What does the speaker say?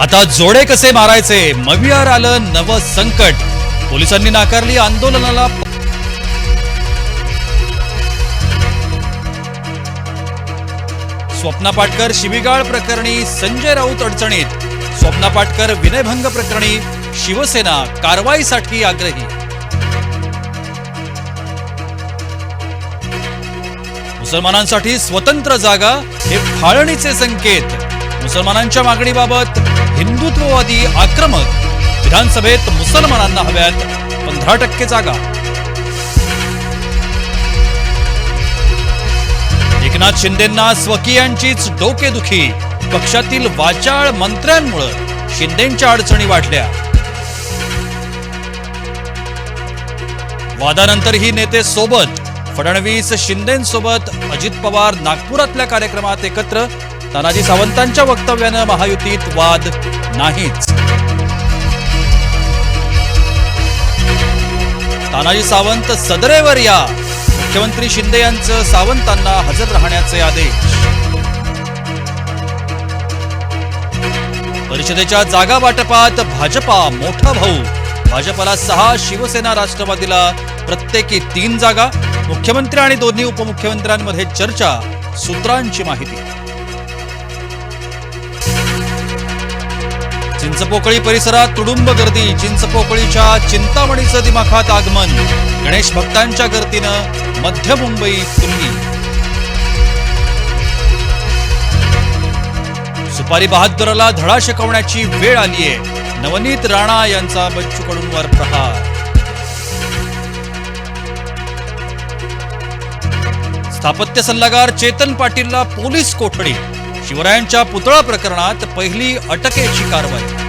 आता जोडे कसे मारायचे? मवियार आलं नवं संकट. पोलिसांनी नाकारली आंदोलनाला स्वप्ना पाटकर शिबिगाळ प्रकरणी संजय राऊत अडचणीत. स्वप्ना पाटकर विनयभंग प्रकरणी शिवसेना कारवाईसाठी आग्रही. मुसलमानांसाठी स्वतंत्र जागा हे फाळणीचे संकेत. मुसलमानांच्या मागणीबाबत हिंदुत्ववादी आक्रमक विधानसभेत मुसलमानांना हव्यात पंधरा टक्के जागा. एकनाथ शिंदेंना स्वकीयांचीच डोकेदुखी. पक्षातील वाचाळ मंत्र्यांमुळे शिंदेंच्या अडचणी वाढल्या. वादानंतरही नेते सोबत फडणवीस शिंदेसोबत अजित पवार नागपुरातल्या कार्यक्रमात एकत्र तानाजी सावंतांच्या वक्तव्यानं महायुतीत वाद नाहीच. तानाजी सावंत सदरेवर या. मुख्यमंत्री शिंदे यांचं सावंतांना हजर राहण्याचे आदेश. परिषदेच्या जागा वाटपात भाजपा मोठा भाऊ. भाजपला सहा शिवसेना राष्ट्रवादीला प्रत्येकी तीन जागा. मुख्यमंत्री आणि दोन्ही उपमुख्यमंत्र्यांमध्ये चर्चा. सूत्रांची माहिती. चिंचपोकळी परिसरात तुडुंब गर्दी. चिंचपोकळीच्या चिंतामणीचं दिमाखात आगमन. गणेश भक्तांच्या गर्दीनं मध्य मुंबई तुंगी सुपारी बहादुराला धडा शिकवण्याची वेळ आलीये. नवनीत राणा यांचा बच्चू कडूंवर प्रहार. स्थापत्य सल्लागार चेतन पाटीलला पोलीस कोठडी. शिवरायांच्या पुतळा प्रकरणात पहिली अटकेची कारवाई.